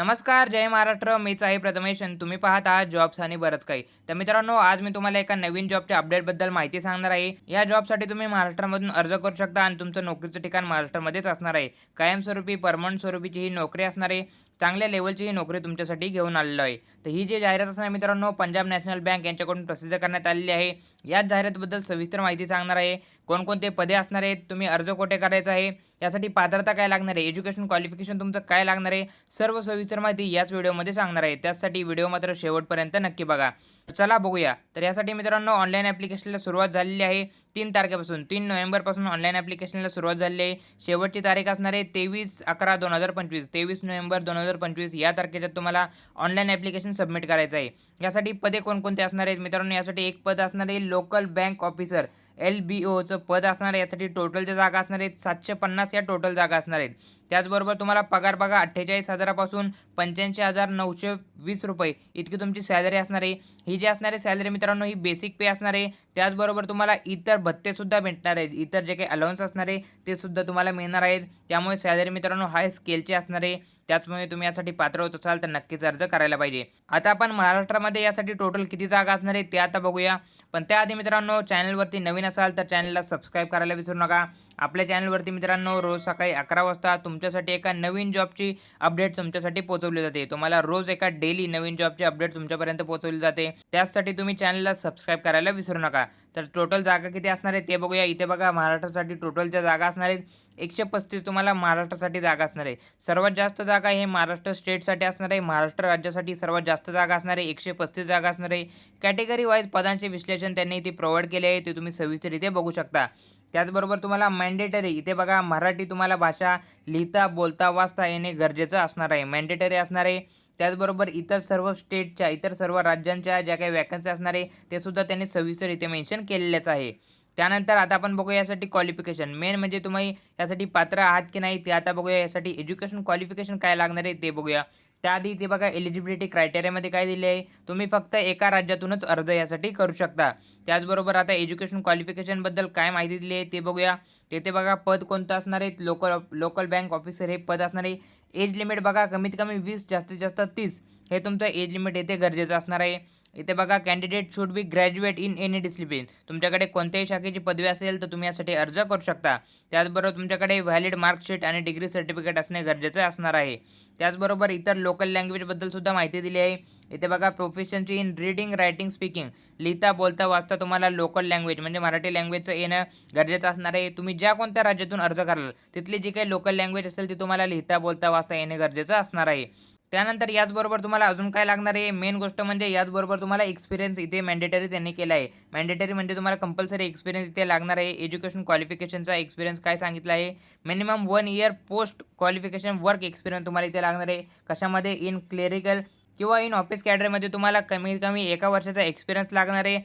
नमस्कार जय महाराष्ट्र. मीच आहे प्रथमेश आणि तुम्ही पाहत आहात जॉब्स आणि बरंच काही. तर मित्रांनो आज मी तुम्हाला एका नवीन जॉबच्या अपडेटबद्दल माहिती सांगणार आहे. या जॉबसाठी तुम्ही महाराष्ट्रामधून अर्ज करू शकता आणि तुमचं नोकरीचं ठिकाण महाराष्ट्रामध्येच असणार आहे. कायमस्वरूपी परमनंट स्वरूपीची ही नोकरी असणार आहे. चांगल्या लेवलची ही नोकरी तुमच्यासाठी घेऊन आलेलो आहे तर ही जी जाहिरात असणार मित्रांनो पंजाब नॅशनल बँक यांच्याकडून प्रसिद्ध करण्यात आलेली आहे. याच जाहिरातीबद्दल सविस्तर माहिती सांगणार आहे. कोणकोणते पदे असणार आहेत तुम्ही अर्ज कोठे करायचा आहे यासाठी पात्रता काय लागणार आहे एज्युकेशन क्वालिफिकेशन तुमचं काय लागणार आहे सर्व सविस्तर माहिती याच व्हिडिओमध्ये सांगणार आहे. त्यासाठी व्हिडिओ मात्र शेवटपर्यंत नक्की बघा. चला बघूया. तर यासाठी मित्रांनो ऑनलाईन ॲप्लिकेशनला सुरुवात झालेली आहे. तीन तारखेपासून तीन नोव्हेंबरपासून ऑनलाईन ॲप्लिकेशनला सुरुवात झालेली आहे. शेवटची तारीख असणार आहे तेवीस अकरा दोन हजार पंचवीस. तेवीस नोव्हेंबर दोन हजार पंचवीस या तारखेच्या तुम्हाला ऑनलाईन ॲप्लिकेशन सबमिट करायचं आहे. यासाठी पदे कोणकोणते असणार आहेत मित्रांनो? यासाठी एक पद असणार आहे local bank officer L B ओचं पद असणार आहे. यासाठी टोटलच्या जागा असणार आहेत सातशे पन्नास या टोटल जागा असणार आहेत. त्याचबरोबर तुम्हाला पगार बघा अठ्ठेचाळीस हजारापासून पंच्याऐंशी हजार नऊशे वीस रुपये इतकी तुमची सॅलरी असणार आहे. ही जी असणारी सॅलरी मित्रांनो ही बेसिक पे असणार आहे. त्याचबरोबर तुम्हाला इतर भत्तेसुद्धा भेटणार आहेत. इतर जे काही अलाउन्स असणार आहे ते सुद्धा तुम्हाला मिळणार आहेत. त्यामुळे सॅलरी मित्रांनो हाय स्केलची असणार आहे. त्याचमुळे तुम्ही यासाठी पात्र होत असाल तर नक्कीच अर्ज करायला पाहिजे. आता आपण महाराष्ट्रामध्ये यासाठी टोटल किती जागा असणार आहे ते आता बघूया. पण त्याआधी मित्रांनो चॅनलवरती नवीन असाल तर चॅनलला सबस्क्राईब करायला विसरू नका. आपल्या चॅनलवरती मित्रांनो रोज सकाळी अकरा वाजता तुमच्यासाठी एका नवीन जॉबची अपडेट तुमच्यासाठी पोहोचवली जाते. तुम्हाला रोज एका डेली नवीन जॉबची अपडेट तुमच्यापर्यंत पोहोचवली जाते. त्यासाठी तुम्ही चॅनलला सबस्क्राईब करायला विसरू नका. तर टोटल जागा किती असणार आहे ते बघूया. इथे बघा महाराष्ट्रासाठी टोटलच्या जागा असणार आहेत एकशे पस्तीस तुम्हाला महाराष्ट्रासाठी जागा असणार आहे. सर्वात जास्त जागा हे महाराष्ट्र स्टेटसाठी असणार आहे. महाराष्ट्र राज्यासाठी सर्वात जास्त जागा असणार आहे. एकशे पस्तीस जागा असणार आहे. कॅटेगरी वाईज पदांचे विश्लेषण त्यांनी इथे प्रोव्हाइड केले आहे. ते तुम्ही सविस्तर इथे बघू शकता. त्याचबरोबर तुम्हाला मॅन्डेटरी इथे बघा मराठी तुम्हाला भाषा लिहिता बोलता वाचता येणे गरजेचं असणार आहे. मॅन्डेटरी असणार आहे. त्याचबरोबर इतर सर्व स्टेटच्या इतर सर्व राज्यांच्या ज्या काही वॅकन्सी असणार आहे ते सुद्धा त्यांनी सविस्तर इथे मेन्शन केलेलेच आहे. त्यानंतर आता आपण बघूया यासाठी क्वालिफिकेशन मेन म्हणजे तुम्ही यासाठी पात्र आहात की नाही ते आता बघूया यासाठी एज्युकेशन क्वालिफिकेशन काय लागणार आहे ते बघूया. त्याआधी ते बघा एलिजिबिलिटी क्रायटेरियामध्ये काय दिले आहे? तुम्ही फक्त एका राज्यातूनच अर्ज यासाठी करू शकता. त्याचबरोबर आता एज्युकेशन क्वालिफिकेशनबद्दल काय माहिती दिली आहे ते बघूया. तेथे बघा पद कोणतं असणार आहे? लोकल लोकल बँक ऑफिसर हे पद असणार आहे. एज लिमिट बघा कमीत कमी वीस जास्तीत जास्त तीस. हे तुमचं एज लिमिट येथे गरजेचं असणार आहे. इथे बघा candidate should be graduate in any discipline तुमच्याकडे कोणत्याही शाखेची पदवी असेल तर तुम्ही यासाठी अर्ज करू शकता. त्याचबरोबर तुमच्याकडे व्हॅलिड मार्कशीट आणि डिग्री सर्टिफिकेट असणे गरजेचं असणार आहे. त्याचबरोबर इतर लोकल लँग्वेजबद्दल सुद्धा माहिती दिली आहे. इथे बघा प्रोफेशनची इन रीडिंग रायटिंग स्पीकिंग लिहिता बोलता वाचता तुम्हाला लोकल लँग्वेज म्हणजे मराठी लँग्वेजचं येणं गरजेचं असणार आहे. तुम्ही ज्या कोणत्या राज्यातून अर्ज कराल तिथली जी काही लोकल लँग्वेज असेल ती तुम्हाला लिहिता बोलता वाचता येणे गरजेचं असणार आहे. त्यानंतर याचबरोबर तुम्हाला अजून काय लागणार आहे? मेन गोष्ट म्हणजे याचबरोबर तुम्हाला एक्सपिरियन्स इथे मॅन्डेटरी त्यांनी केला आहे. मॅन्डेटरी म्हणजे तुम्हाला कंपल्सरी एक्सपिरियन्स इथे लागणार आहे. एज्युकेशन क्वालिफिकेशनचा एक्सपिरियन्स काय सांगितला आहे? Minimum one year post qualification work experience तुम्हाला इथे लागणार आहे. कशामध्ये? इन क्लेरिकल किंवा इन ऑफिस कॅडरमध्ये तुम्हाला कमीत कमी एका वर्षाचा एक्सपिरियन्स लागणार आहे.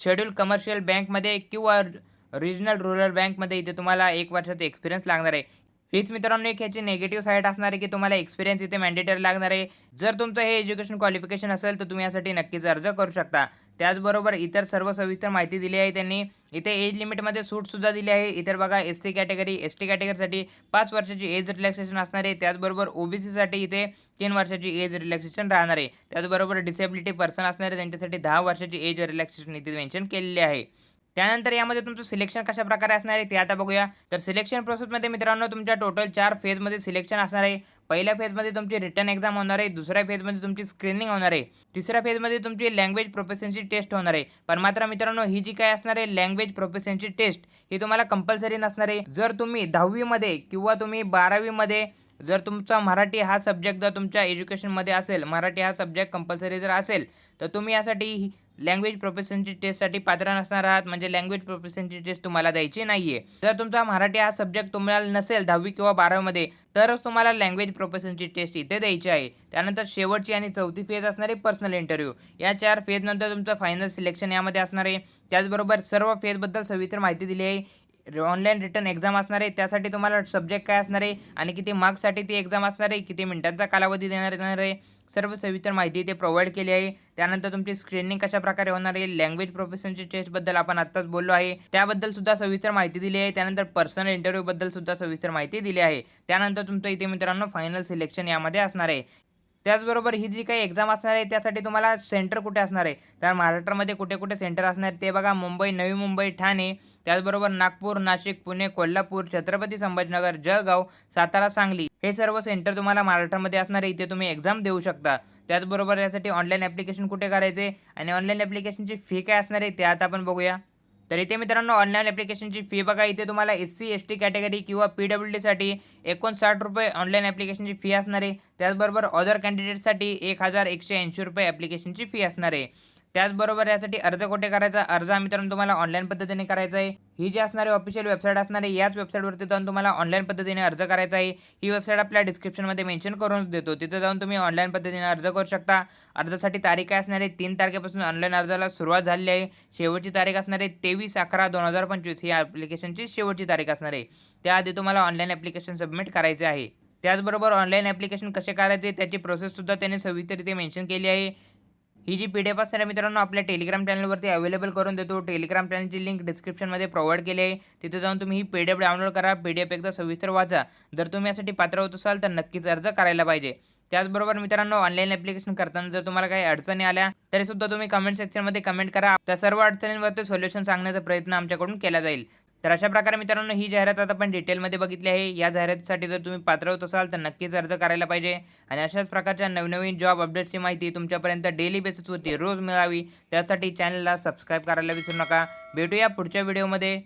शेड्यूल कमर्शियल बँकमध्ये किंवा रिजनल रुरल बँकमध्ये इथे तुम्हाला एक वर्षाचा एक्सपिरियन्स लागणार आहे. हीच मित्रांनो एक ह्याची निगेटिव्ह साईड असणार आहे की तुम्हाला एक्सपिरियन्स इथे मॅन्डेटरी लागणार आहे. जर तुमचं हे एज्युकेशन क्वालिफिकेशन असेल तर तुम्ही यासाठी नक्कीच अर्ज करू शकता. त्याचबरोबर इतर सर्व सविस्तर माहिती दिली आहे त्यांनी. इथे एज लिमिटमध्ये सूटसुद्धा दिली आहे. इतर बघा S C category S T कॅटेगरीसाठी पाच वर्षाची एज रिलॅक्सेशन असणार आहे. त्याचबरोबर ओबीसीसाठी इथे तीन वर्षाची एज रिलॅक्सेशन राहणार आहे. त्याचबरोबर डिसेबिलिटी पर्सन असणारे त्यांच्यासाठी दहा वर्षाची एज रिलॅक्सेशन इथे मेन्शन केलेली आहे. त्यानंतर यामध्ये तुमचं सिलेक्शन कशा प्रकारे असणार आहे ते आता बघूया. तर सिलेक्शन प्रोसेसमध्ये मित्रांनो तुमच्या टोटल चार फेजमध्ये सिलेक्शन असणार आहे. पहिल्या फेजमध्ये तुमची रिटर्न एक्झाम होणार आहे. दुसऱ्या फेजमध्ये तुमची स्क्रीनिंग होणार आहे. तिसऱ्या फेजमध्ये तुमची लँग्वेज प्रोफेशनची टेस्ट होणार आहे. पण मात्र मित्रांनो ही जी काय असणार आहे लँग्वेज प्रोफेशनची टेस्ट ही तुम्हाला कंपल्सरी नसणार आहे. जर तुम्ही दहावीमध्ये किंवा तुम्ही बारावीमध्ये जर तुमचा मराठी हा सब्जेक्ट जर तुमच्या एज्युकेशनमध्ये असेल मराठी हा सब्जेक्ट कंपल्सरी जर असेल तर तुम्ही यासाठी लँग्वेज प्रोफेशनची टेस्टसाठी पात्र नसणार आहात. म्हणजे लँग्वेज प्रोफेशनची टेस्ट तुम्हाला द्यायची नाही आहे जर तुमचा मराठी हा सब्जेक्ट तुम्हाला नसेल दहावी किंवा बारावीमध्ये तरच तुम्हाला लँग्वेज प्रोफेशनची टेस्ट इथे द्यायची आहे. त्यानंतर शेवटची आणि चौथी फेज असणारी पर्सनल इंटरव्ह्यू या चार फेजनंतर तुमचं फायनल सिलेक्शन यामध्ये असणार आहे. त्याचबरोबर सर्व फेजबद्दल सविस्तर माहिती दिली आहे. ऑनलाईन रिटर्न एक्झाम असणार आहे त्यासाठी तुम्हाला सब्जेक्ट काय असणार आहे आणि किती मार्क्ससाठी ती एक्झाम असणार आहे किती मिनिटांचा कालावधी देणार येणार आहे. सर्व सविस्तर माहिती इथे प्रोव्हाइड केली आहे. त्यानंतर तुमची स्क्रीनिंग कशा प्रकारे होणार आहे लँग्वेज प्रोफेशनची टेस्टबद्दल आपण आत्ताच बोललो आहे. त्याबद्दल सुद्धा सविस्तर माहिती दिली आहे. त्यानंतर पर्सनल इंटरव्ह्यूबद्दल सुद्धा सविस्तर माहिती दिली आहे. त्यानंतर तुमचं इथे मित्रांनो फायनल सिलेक्शन यामध्ये असणार आहे. त्याचबरोबर ही जी काही एक्झाम असणार आहे त्यासाठी तुम्हाला सेंटर कुठे असणार आहे? तर महाराष्ट्रामध्ये कुठे कुठे सेंटर असणार आहे ते बघा. मुंबई नवी मुंबई ठाणे. त्याचबरोबर नागपूर नाशिक पुणे कोल्हापूर छत्रपती संभाजीनगर जळगाव सातारा सांगली. हे सर्व सेंटर तुम्हाला महाराष्ट्रामध्ये असणार आहे. इथे तुम्ही एक्झाम देऊ शकता. त्याचबरोबर यासाठी ऑनलाईन ॲप्लिकेशन कुठे करायचे? आणि ऑनलाईन ॲप्लिकेशनची फी काय असणार आहे? ते आता आपण बघूया. तर इथे मित्रांनो ऑनलाईन ॲप्लिकेशनची फी बघा. इथे तुम्हाला S C S T category किंवा पी डब्ल्यू डीसाठी एकोणसाठ रुपये ऑनलाईन ॲप्लिकेशनची फी असणार आहे. त्याचबरोबर अदर कॅन्डिडेटसाठी एक हजार एकशे ऐंशी रुपये ॲप्लिकेशनची फी असणार आहे. त्याचबरोबर यासाठी अर्ज कुठे करायचा? अर्ज हा मित्रांनो तुम्हाला ऑनलाईन पद्धतीने करायचा आहे. ही जी असणारी ऑफिशियल वेबसाईट असणार आहे याच वेबसाईटवरती जाऊन तुम्हाला ऑनलाईन पद्धतीने अर्ज करायचा आहे. ही वेबसाईट आपल्या डिस्क्रिप्शनमध्ये मेन्शन करून देतो. तिथं जाऊन तुम्ही ऑनलाईन पद्धतीने अर्ज करू शकता. अर्जासाठी तारीख काय असणार आहे? तीन तारखेपासून ऑनलाईन अर्जाला सुरुवात झालेली आहे. शेवटची तारीख असणार आहे तेवीस अकरा दोन हजार पंचवीस. ही ॲप्लिकेशनची शेवटची तारीख असणार आहे. त्याआधी तुम्हाला ऑनलाईन ॲप्लिकेशन सबमिट करायचे आहे. त्याचबरोबर ऑनलाईन ॲप्लिकेशन कसे करायचे? त्याची प्रोसेससुद्धा त्यांनी सविस्तर इथे मेन्शन केली आहे. ही जी पी डी एफ असणार आहे मित्रांनो आपल्या टेलिग्राम चॅनलवरती अवेलेबल करून देतो. टेलिग्राम चॅनलची लिंक डिस्क्रिप्शनमध्ये प्रोव्हाइड केली आहे. तिथे जाऊन तुम्ही ही पी डी एफ डाउनलोड करा. पी डी एफ एकदा सविस्तर वाचा. जर तुम्ही यासाठी पात्र होत असाल तर नक्कीच अर्ज करायला पाहिजे. त्याचबरोबर मित्रांनो ऑनलाईन ॲप्लिकेशन करताना जर तुम्हाला काही अडचणी आल्या तरी सुद्धा तुम्ही कमेंट सेक्शनमध्ये कमेंट करा. त्या सर्व अडचणींवरती सोल्युशन सांगण्याचा प्रयत्न आमच्याकडून केला जाईल. तर अशा प्रकारे मित्रांनो ही जाहिरात आता आपण डिटेलमध्ये बघितली आहे. या जाहिरातीसाठी जर तुम्ही पात्र होत असाल तर नक्कीच अर्ज करायला पाहिजे. आणि अशाच प्रकारच्या नवनवीन जॉब अपडेट्सची माहिती तुमच्यापर्यंत डेली बेसिसवरती रोज मिळावी. त्यासाठी चॅनलला सबस्क्राईब करायला विसरू नका. भेटूया पुढच्या व्हिडिओमध्ये